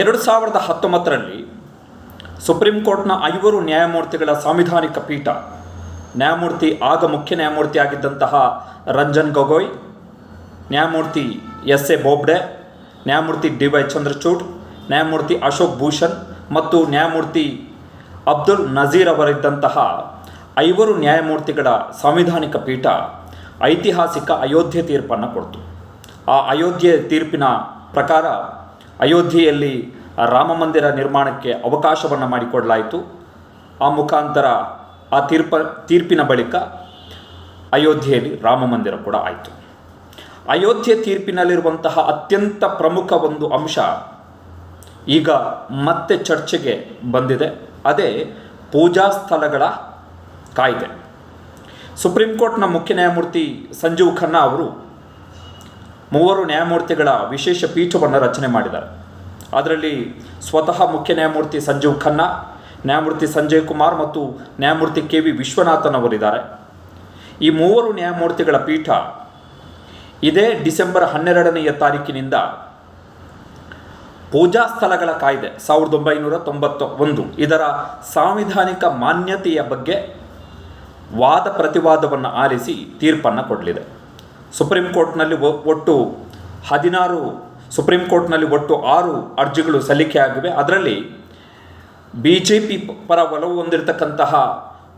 ಎರಡು ಸಾವಿರದ ಹತ್ತೊಂಬತ್ತರಲ್ಲಿ ಸುಪ್ರೀಂ ಕೋರ್ಟ್ನ ಐವರು ನ್ಯಾಯಮೂರ್ತಿಗಳ ಸಾಂವಿಧಾನಿಕ ಪೀಠ, ನ್ಯಾಯಮೂರ್ತಿ, ಆಗ ಮುಖ್ಯ ನ್ಯಾಯಮೂರ್ತಿ ಆಗಿದ್ದಂತಹ ರಂಜನ್ ಗೊಗೊಯ್, ನ್ಯಾಯಮೂರ್ತಿ ಎಸ್ ಎ ಬೋಬ್ಡೆ, ನ್ಯಾಯಮೂರ್ತಿ ಡಿ ವೈ ಚಂದ್ರಚೂಡ್, ನ್ಯಾಯಮೂರ್ತಿ ಅಶೋಕ್ ಭೂಷಣ್ ಮತ್ತು ನ್ಯಾಯಮೂರ್ತಿ ಅಬ್ದುಲ್ ನಜೀರ್ ಅವರಿದ್ದಂತಹ ಐವರು ನ್ಯಾಯಮೂರ್ತಿಗಳ ಸಾಂವಿಧಾನಿಕ ಪೀಠ ಐತಿಹಾಸಿಕ ಅಯೋಧ್ಯೆ ತೀರ್ಪನ್ನು ಕೊಡ್ತು. ಆ ಅಯೋಧ್ಯೆ ತೀರ್ಪಿನ ಪ್ರಕಾರ ಅಯೋಧ್ಯೆಯಲ್ಲಿ ರಾಮ ಮಂದಿರ ನಿರ್ಮಾಣಕ್ಕೆ ಅವಕಾಶವನ್ನು ಮಾಡಿಕೊಡಲಾಯಿತು. ಆ ಮುಖಾಂತರ ಆ ತೀರ್ಪ, ತೀರ್ಪಿನ ಬಳಿಕ ಅಯೋಧ್ಯೆಯಲ್ಲಿ ರಾಮ ಮಂದಿರ ಕೂಡ ಆಯಿತು. ಅಯೋಧ್ಯೆ ತೀರ್ಪಿನಲ್ಲಿರುವಂತಹ ಅತ್ಯಂತ ಪ್ರಮುಖ ಒಂದು ಅಂಶ ಈಗ ಮತ್ತೆ ಚರ್ಚೆಗೆ ಬಂದಿದೆ. ಅದೇ ಪೂಜಾ ಸ್ಥಳಗಳ ಕಾಯ್ದೆ. ಸುಪ್ರೀಂ ಕೋರ್ಟ್ನ ಮುಖ್ಯ ನ್ಯಾಯಮೂರ್ತಿ ಸಂಜೀವ್ ಖನ್ನಾ ಅವರು ಮೂವರು ನ್ಯಾಯಮೂರ್ತಿಗಳ ವಿಶೇಷ ಪೀಠವನ್ನು ರಚನೆ ಮಾಡಿದ್ದಾರೆ. ಅದರಲ್ಲಿ ಸ್ವತಃ ಮುಖ್ಯ ನ್ಯಾಯಮೂರ್ತಿ ಸಂಜೀವ್ ಖನ್ನಾ, ನ್ಯಾಯಮೂರ್ತಿ ಸಂಜಯ್ ಕುಮಾರ್ ಮತ್ತು ನ್ಯಾಯಮೂರ್ತಿ ಕೆ ವಿ ವಿಶ್ವನಾಥನ್ ಅವರಿದ್ದಾರೆ. ಈ ಮೂವರು ನ್ಯಾಯಮೂರ್ತಿಗಳ ಪೀಠ ಇದೇ ಡಿಸೆಂಬರ್ ಹನ್ನೆರಡನೆಯ ತಾರೀಕಿನಿಂದ ಪೂಜಾ ಸ್ಥಳಗಳ ಕಾಯ್ದೆ ಸಾವಿರದ ಒಂಬೈನೂರ ತೊಂಬತ್ತ ಒಂದು ಇದರ ಸಾಂವಿಧಾನಿಕ ಮಾನ್ಯತೆಯ ಬಗ್ಗೆ ವಾದ ಪ್ರತಿವಾದವನ್ನು ಆಲಿಸಿ ತೀರ್ಪನ್ನು ಕೊಡಲಿದೆ. ಸುಪ್ರೀಂ ಕೋರ್ಟ್ನಲ್ಲಿ ಒಟ್ಟು ಹದಿನಾರು, ಸುಪ್ರೀಂ ಕೋರ್ಟ್ನಲ್ಲಿ ಒಟ್ಟು ಆರು ಅರ್ಜಿಗಳು ಸಲ್ಲಿಕೆಯಾಗಿವೆ ಅದರಲ್ಲಿ ಬಿ ಜೆ ಪಿ ಪರ ಒಲವು ಹೊಂದಿರತಕ್ಕಂತಹ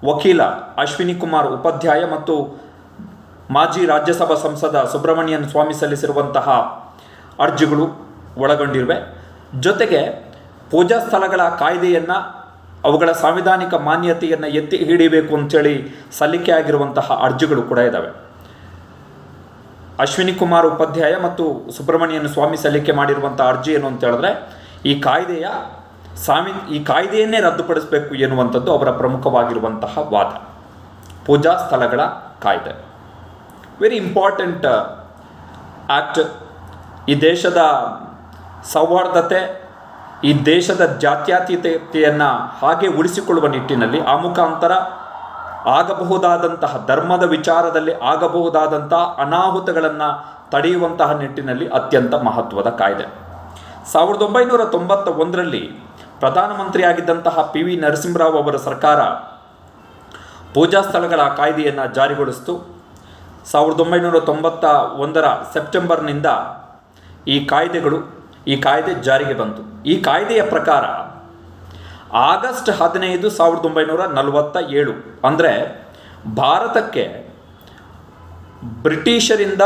ವಕೀಲ ಅಶ್ವಿನಿ ಕುಮಾರ್ ಉಪಾಧ್ಯಾಯ ಮತ್ತು ಮಾಜಿ ರಾಜ್ಯಸಭಾ ಸಂಸದ ಸುಬ್ರಹ್ಮಣ್ಯನ್ ಸ್ವಾಮಿ ಸಲ್ಲಿಸಿರುವಂತಹ ಅರ್ಜಿಗಳು ಒಳಗೊಂಡಿರುವೆ. ಜೊತೆಗೆ ಪೂಜಾ ಸ್ಥಳಗಳ ಕಾಯ್ದೆಯನ್ನು, ಅವುಗಳ ಸಾಂವಿಧಾನಿಕ ಮಾನ್ಯತೆಯನ್ನು ಎತ್ತಿ ಹಿಡಿಯಬೇಕು ಅಂತೇಳಿ ಸಲ್ಲಿಕೆಯಾಗಿರುವಂತಹ ಅರ್ಜಿಗಳು ಕೂಡ ಇದ್ದಾವೆ ಅಶ್ವಿನಿ ಕುಮಾರ್ ಉಪಾಧ್ಯಾಯ ಮತ್ತು ಸುಬ್ರಹ್ಮಣ್ಯನ್ ಸ್ವಾಮಿ ಸಲ್ಲಿಕೆ ಮಾಡಿರುವಂಥ ಅರ್ಜಿ ಏನು ಅಂತ ಹೇಳಿದ್ರೆ, ಈ ಕಾಯ್ದೆಯ ಸಾಮಿ, ಈ ಕಾಯ್ದೆಯನ್ನೇ ರದ್ದುಪಡಿಸಬೇಕು ಎನ್ನುವಂಥದ್ದು ಅವರ ಪ್ರಮುಖವಾಗಿರುವಂತಹ ವಾದ. ಪೂಜಾ ಸ್ಥಳಗಳ ಕಾಯ್ದೆ. ವೆರಿ ಇಂಪಾರ್ಟೆಂಟ್ ಆ್ಯಕ್ಟ್ ಈ ದೇಶದ ಸೌಹಾರ್ದತೆ, ಈ ದೇಶದ ಜಾತ್ಯತೀತತೆಯನ್ನು ಹಾಗೆ ಉಳಿಸಿಕೊಳ್ಳುವ ನಿಟ್ಟಿನಲ್ಲಿ ಆ ಮುಖಾಂತರ ಆಗಬಹುದಾದಂತಹ ಧರ್ಮದ ವಿಚಾರದಲ್ಲಿ ಆಗಬಹುದಾದಂತಹ ಅನಾಹುತಗಳನ್ನು ತಡೆಯುವಂತಹ ನಿಟ್ಟಿನಲ್ಲಿ ಅತ್ಯಂತ ಮಹತ್ವದ ಕಾಯ್ದೆ. ಸಾವಿರದ ಒಂಬೈನೂರ ತೊಂಬತ್ತ ಒಂದರಲ್ಲಿ ಪ್ರಧಾನಮಂತ್ರಿಯಾಗಿದ್ದಂತಹ ಪಿ ವಿ ನರಸಿಂಹರಾವ್ ಅವರ ಸರ್ಕಾರ ಪೂಜಾ ಸ್ಥಳಗಳ ಕಾಯ್ದೆಯನ್ನು ಜಾರಿಗೊಳಿಸಿತು. ಸಾವಿರದ ಒಂಬೈನೂರ ತೊಂಬತ್ತ ಒಂದರ ಸೆಪ್ಟೆಂಬರ್ನಿಂದ ಈ ಕಾಯ್ದೆಗಳು, ಈ ಕಾಯ್ದೆ ಜಾರಿಗೆ ಬಂತು. ಈ ಕಾಯ್ದೆಯ ಪ್ರಕಾರ ಆಗಸ್ಟ್ ಹದಿನೈದು ಸಾವಿರದ ಒಂಬೈನೂರ ನಲವತ್ತ ಏಳು ಅಂದರೆ ಭಾರತಕ್ಕೆ ಬ್ರಿಟಿಷರಿಂದ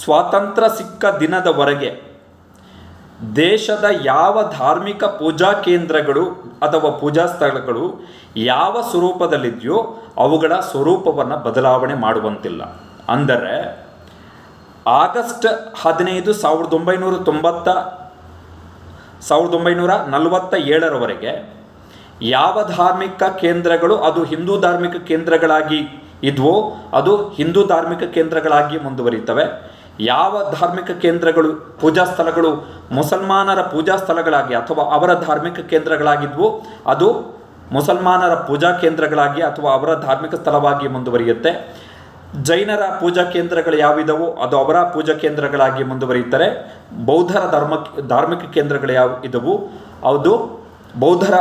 ಸ್ವಾತಂತ್ರ್ಯ ಸಿಕ್ಕ ದಿನದವರೆಗೆ ದೇಶದ ಯಾವ ಧಾರ್ಮಿಕ ಪೂಜಾ ಕೇಂದ್ರಗಳು ಅಥವಾ ಪೂಜಾ ಸ್ಥಳಗಳು ಯಾವ ಸ್ವರೂಪದಲ್ಲಿದೆಯೋ ಅವುಗಳ ಸ್ವರೂಪವನ್ನು ಬದಲಾವಣೆ ಮಾಡುವಂತಿಲ್ಲ. ಅಂದರೆ ಆಗಸ್ಟ್ ಹದಿನೈದು ಸಾವಿರದ ಒಂಬೈನೂರ ತೊಂಬತ್ತ, ಸಾವಿರದ ಒಂಬೈನೂರ ನಲವತ್ತ ಏಳರವರೆಗೆ ಯಾವ ಧಾರ್ಮಿಕ ಕೇಂದ್ರಗಳು ಅದು ಹಿಂದೂ ಧಾರ್ಮಿಕ ಕೇಂದ್ರಗಳಾಗಿ ಇದ್ವೋ ಅದು ಹಿಂದೂ ಧಾರ್ಮಿಕ ಕೇಂದ್ರಗಳಾಗಿ ಮುಂದುವರಿತವೆ. ಯಾವ ಧಾರ್ಮಿಕ ಕೇಂದ್ರಗಳು ಪೂಜಾ ಸ್ಥಳಗಳು ಮುಸಲ್ಮಾನರ ಪೂಜಾ ಸ್ಥಳಗಳಾಗಿ ಅಥವಾ ಅವರ ಧಾರ್ಮಿಕ ಕೇಂದ್ರಗಳಾಗಿದ್ವು ಅದು ಮುಸಲ್ಮಾನರ ಪೂಜಾ ಕೇಂದ್ರಗಳಾಗಿ ಅಥವಾ ಅವರ ಧಾರ್ಮಿಕ ಸ್ಥಳವಾಗಿ ಮುಂದುವರಿಯುತ್ತೆ. ಜೈನರ ಪೂಜಾ ಕೇಂದ್ರಗಳು ಯಾವಿದವೋ ಅದು ಅವರ ಪೂಜಾ ಕೇಂದ್ರಗಳಾಗಿ ಮುಂದುವರಿಯುತ್ತಾರೆ. ಬೌದ್ಧರ ಧರ್ಮ ಧಾರ್ಮಿಕ ಕೇಂದ್ರಗಳು ಯಾವ ಇದ್ದವು ಅದು ಬೌದ್ಧರ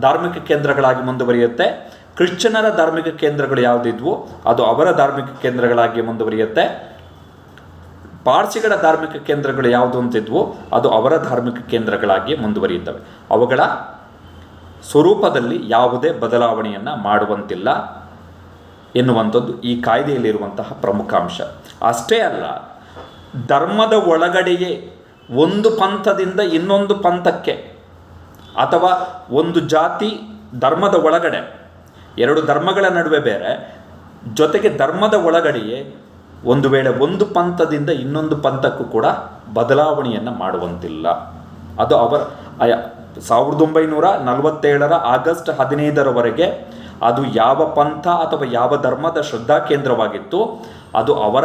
ಧಾರ್ಮಿಕ ಕೇಂದ್ರಗಳಾಗಿ ಮುಂದುವರಿಯುತ್ತೆ. ಕ್ರಿಶ್ಚಿಯನರ ಧಾರ್ಮಿಕ ಕೇಂದ್ರಗಳು ಯಾವುದಿದ್ವು? ಅದು ಅವರ ಧಾರ್ಮಿಕ ಕೇಂದ್ರಗಳಾಗಿ ಮುಂದುವರಿಯುತ್ತೆ. ಪಾರ್ಸಿಗಳ ಧಾರ್ಮಿಕ ಕೇಂದ್ರಗಳು ಯಾವುದು ಅಂತಿದ್ವು? ಅದು ಅವರ ಧಾರ್ಮಿಕ ಕೇಂದ್ರಗಳಾಗಿ ಮುಂದುವರಿಯುತ್ತವೆ. ಅವುಗಳ ಸ್ವರೂಪದಲ್ಲಿ ಯಾವುದೇ ಬದಲಾವಣೆಯನ್ನು ಮಾಡುವಂತಿಲ್ಲ ಎನ್ನುವಂಥದ್ದು ಈ ಕಾಯ್ದೆಯಲ್ಲಿರುವಂತಹ ಪ್ರಮುಖ ಅಂಶ. ಅಷ್ಟೇ ಅಲ್ಲ, ಧರ್ಮದ ಒಳಗಡೆಯೇ ಒಂದು ಪಂಥದಿಂದ ಇನ್ನೊಂದು ಪಂಥಕ್ಕೆ ಅಥವಾ ಒಂದು ಜಾತಿ ಧರ್ಮದ ಒಳಗಡೆ, ಎರಡು ಧರ್ಮಗಳ ನಡುವೆ ಬೇರೆ, ಜೊತೆಗೆ ಧರ್ಮದ ಒಳಗಡೆಯೇ ಒಂದು ವೇಳೆ ಒಂದು ಪಂಥದಿಂದ ಇನ್ನೊಂದು ಪಂಥಕ್ಕೂ ಕೂಡ ಬದಲಾವಣೆಯನ್ನು ಮಾಡುವಂತಿಲ್ಲ. ಅದು ಅವರ ಸಾವಿರದ ಒಂಬೈನೂರ ನಲವತ್ತೇಳರ ಆಗಸ್ಟ್ ಹದಿನೈದರವರೆಗೆ ಅದು ಯಾವ ಪಂಥ ಅಥವಾ ಯಾವ ಧರ್ಮದ ಶ್ರದ್ಧಾ ಕೇಂದ್ರವಾಗಿತ್ತು, ಅದು ಅವರ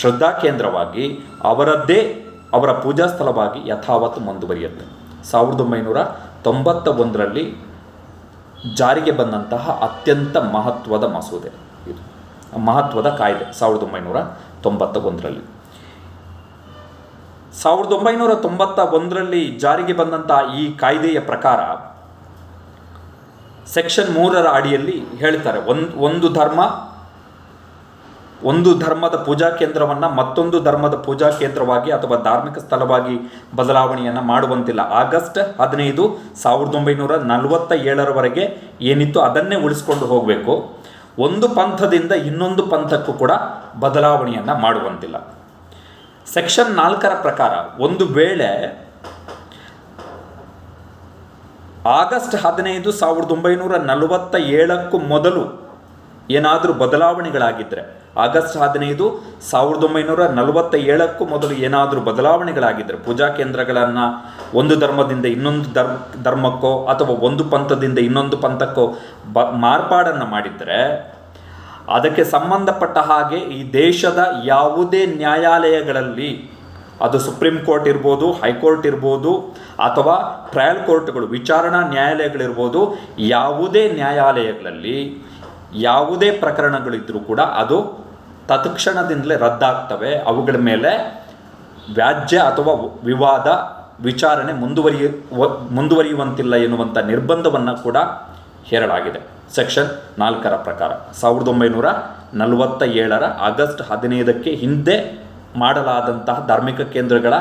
ಶ್ರದ್ಧಾ ಕೇಂದ್ರವಾಗಿ, ಅವರದ್ದೇ ಅವರ ಪೂಜಾ ಸ್ಥಳವಾಗಿ ಯಥಾವತ್ತು ಮುಂದುವರಿಯುತ್ತೆ. ಸಾವಿರದ ಒಂಬೈನೂರ ತೊಂಬತ್ತ ಒಂದರಲ್ಲಿ ಜಾರಿಗೆ ಬಂದಂತಹ ಅತ್ಯಂತ ಮಹತ್ವದ ಮಸೂದೆ ಇದು. ಮಹತ್ವದ ಕಾಯ್ದೆ, ಸಾವಿರದ ಒಂಬೈನೂರ ತೊಂಬತ್ತ ಒಂದರಲ್ಲಿ ಸಾವಿರದ ಒಂಬೈನೂರ ತೊಂಬತ್ತ ಒಂದರಲ್ಲಿ ಜಾರಿಗೆ ಬಂದಂತಹ ಈ ಕಾಯ್ದೆಯ ಪ್ರಕಾರ ಸೆಕ್ಷನ್ ಮೂರರ ಅಡಿಯಲ್ಲಿ ಹೇಳ್ತಾರೆ, ಒಂದು ಒಂದು ಧರ್ಮ ಒಂದು ಧರ್ಮದ ಪೂಜಾ ಕೇಂದ್ರವನ್ನು ಮತ್ತೊಂದು ಧರ್ಮದ ಪೂಜಾ ಕೇಂದ್ರವಾಗಿ ಅಥವಾ ಧಾರ್ಮಿಕ ಸ್ಥಳವಾಗಿ ಬದಲಾವಣೆಯನ್ನು ಮಾಡುವಂತಿಲ್ಲ. ಆಗಸ್ಟ್ ಹದಿನೈದು ಸಾವಿರದ ಒಂಬೈನೂರ ನಲವತ್ತ ಏಳರವರೆಗೆ ಏನಿತ್ತು ಅದನ್ನೇ ಉಳಿಸ್ಕೊಂಡು ಹೋಗಬೇಕು. ಒಂದು ಪಂಥದಿಂದ ಇನ್ನೊಂದು ಪಂಥಕ್ಕೂ ಕೂಡ ಬದಲಾವಣೆಯನ್ನು ಮಾಡುವಂತಿಲ್ಲ. ಸೆಕ್ಷನ್ ನಾಲ್ಕರ ಪ್ರಕಾರ ಒಂದು ವೇಳೆ ಆಗಸ್ಟ್ ಹದಿನೈದು ಸಾವಿರದ ಒಂಬೈನೂರ ನಲವತ್ತ ಏಳಕ್ಕೂ ಮೊದಲು ಏನಾದರೂ ಬದಲಾವಣೆಗಳಾಗಿದ್ದರೆ ಆಗಸ್ಟ್ ಹದಿನೈದು ಸಾವಿರದ ಒಂಬೈನೂರ ನಲವತ್ತ ಏಳಕ್ಕೂ ಮೊದಲು ಏನಾದರೂ ಬದಲಾವಣೆಗಳಾಗಿದ್ದರೆ ಪೂಜಾ ಕೇಂದ್ರಗಳನ್ನು ಒಂದು ಧರ್ಮದಿಂದ ಇನ್ನೊಂದು ಧರ್ಮ, ಧರ್ಮಕ್ಕೋ ಅಥವಾ ಒಂದು ಪಂಥದಿಂದ ಇನ್ನೊಂದು ಪಂಥಕ್ಕೋ ಬ, ಮಾರ್ಪಾಡನ್ನು ಮಾಡಿದರೆ, ಅದಕ್ಕೆ ಸಂಬಂಧಪಟ್ಟ ಹಾಗೆ ಈ ದೇಶದ ಯಾವುದೇ ನ್ಯಾಯಾಲಯಗಳಲ್ಲಿ, ಅದು ಸುಪ್ರೀಂ ಕೋರ್ಟ್ ಇರ್ಬೋದು, ಹೈಕೋರ್ಟ್ ಇರ್ಬೋದು, ಅಥವಾ ಟ್ರಯಲ್ ಕೋರ್ಟ್ಗಳು, ವಿಚಾರಣಾ ನ್ಯಾಯಾಲಯಗಳಿರ್ಬೋದು, ಯಾವುದೇ ನ್ಯಾಯಾಲಯಗಳಲ್ಲಿ ಯಾವುದೇ ಪ್ರಕರಣಗಳಿದ್ದರೂ ಕೂಡ ಅದು ತತ್ಕ್ಷಣದಿಂದಲೇ ರದ್ದಾಗ್ತವೆ. ಅವುಗಳ ಮೇಲೆ ವ್ಯಾಜ್ಯ ಅಥವಾ ವಿವಾದ ವಿಚಾರಣೆ ಮುಂದುವರಿಯ, ಮುಂದುವರಿಯುವಂತಿಲ್ಲ ಎನ್ನುವಂಥ ನಿರ್ಬಂಧವನ್ನು ಕೂಡ ಹೇರಳಾಗಿದೆ ಸೆಕ್ಷನ್ ನಾಲ್ಕರ ಪ್ರಕಾರ ಸಾವಿರದ ಒಂಬೈನೂರ ನಲವತ್ತ ಏಳರ ಆಗಸ್ಟ್ ಹದಿನೈದಕ್ಕೆ ಹಿಂದೆ ಮಾಡಲಾದಂತಹ ಧಾರ್ಮಿಕ ಕೇಂದ್ರಗಳ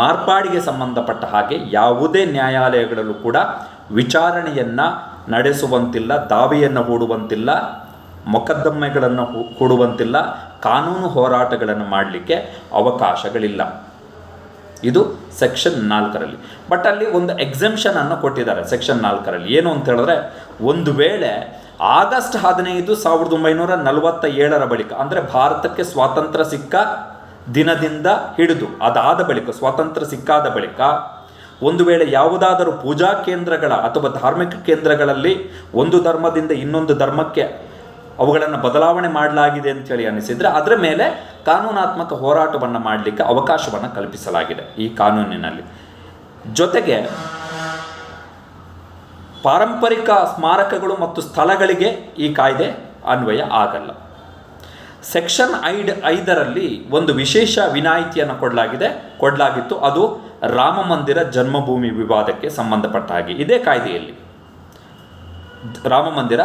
ಮಾರ್ಪಾಡಿಗೆ ಸಂಬಂಧಪಟ್ಟ ಹಾಗೆ ಯಾವುದೇ ನ್ಯಾಯಾಲಯಗಳಲ್ಲೂ ಕೂಡ ವಿಚಾರಣೆಯನ್ನು ನಡೆಸುವಂತಿಲ್ಲ, ದಾವೆಯನ್ನು ಹೂಡುವಂತಿಲ್ಲ, ಮೊಕದ್ದಮೆಗಳನ್ನು ಹೂಡುವಂತಿಲ್ಲ, ಕಾನೂನು ಹೋರಾಟಗಳನ್ನು ಮಾಡಲಿಕ್ಕೆ ಅವಕಾಶಗಳಿಲ್ಲ. ಇದು ಸೆಕ್ಷನ್ ನಾಲ್ಕರಲ್ಲಿ. ಬಟ್ ಅಲ್ಲಿ ಒಂದು ಎಕ್ಸೆಂಪ್ಷನ್ ಅನ್ನು ಕೊಟ್ಟಿದ್ದಾರೆ ಸೆಕ್ಷನ್ ನಾಲ್ಕರಲ್ಲಿ. ಏನು ಅಂತ ಹೇಳಿದ್ರೆ, ಒಂದು ವೇಳೆ ಆಗಸ್ಟ್ ಹದಿನೈದು ಸಾವಿರದ ಒಂಬೈನೂರ ನಲವತ್ತ ಏಳರ ಬಳಿಕ, ಅಂದರೆ ಭಾರತಕ್ಕೆ ಸ್ವಾತಂತ್ರ್ಯ ಸಿಕ್ಕ ದಿನದಿಂದ ಹಿಡಿದು ಅದಾದ ಬಳಿಕ, ಸ್ವಾತಂತ್ರ್ಯ ಸಿಕ್ಕಾದ ಬಳಿಕ ಒಂದು ವೇಳೆ ಯಾವುದಾದರೂ ಪೂಜಾ ಕೇಂದ್ರಗಳ ಅಥವಾ ಧಾರ್ಮಿಕ ಕೇಂದ್ರಗಳಲ್ಲಿ ಒಂದು ಧರ್ಮದಿಂದ ಇನ್ನೊಂದು ಧರ್ಮಕ್ಕೆ ಅವುಗಳನ್ನು ಬದಲಾವಣೆ ಮಾಡಲಾಗಿದೆ ಅಂತೇಳಿ ಅನಿಸಿದರೆ ಅದರ ಮೇಲೆ ಕಾನೂನಾತ್ಮಕ ಹೋರಾಟವನ್ನು ಮಾಡಲಿಕ್ಕೆ ಅವಕಾಶವನ್ನು ಕಲ್ಪಿಸಲಾಗಿದೆ ಈ ಕಾನೂನಿನಲ್ಲಿ. ಜೊತೆಗೆ ಪಾರಂಪರಿಕ ಸ್ಮಾರಕಗಳು ಮತ್ತು ಸ್ಥಳಗಳಿಗೆ ಈ ಕಾಯ್ದೆ ಅನ್ವಯ ಆಗಲ್ಲ. ಸೆಕ್ಷನ್ ಐಡ್ ಐದರಲ್ಲಿ ಒಂದು ವಿಶೇಷ ವಿನಾಯಿತಿಯನ್ನು ಕೊಡಲಾಗಿದೆ. ಕೊಡಲಾಗಿತ್ತು. ಅದು ರಾಮ ಮಂದಿರ ಜನ್ಮಭೂಮಿ ವಿವಾದಕ್ಕೆ ಸಂಬಂಧಪಟ್ಟ ಹಾಗೆ. ಇದೇ ಕಾಯ್ದೆಯಲ್ಲಿ. ರಾಮ ಮಂದಿರ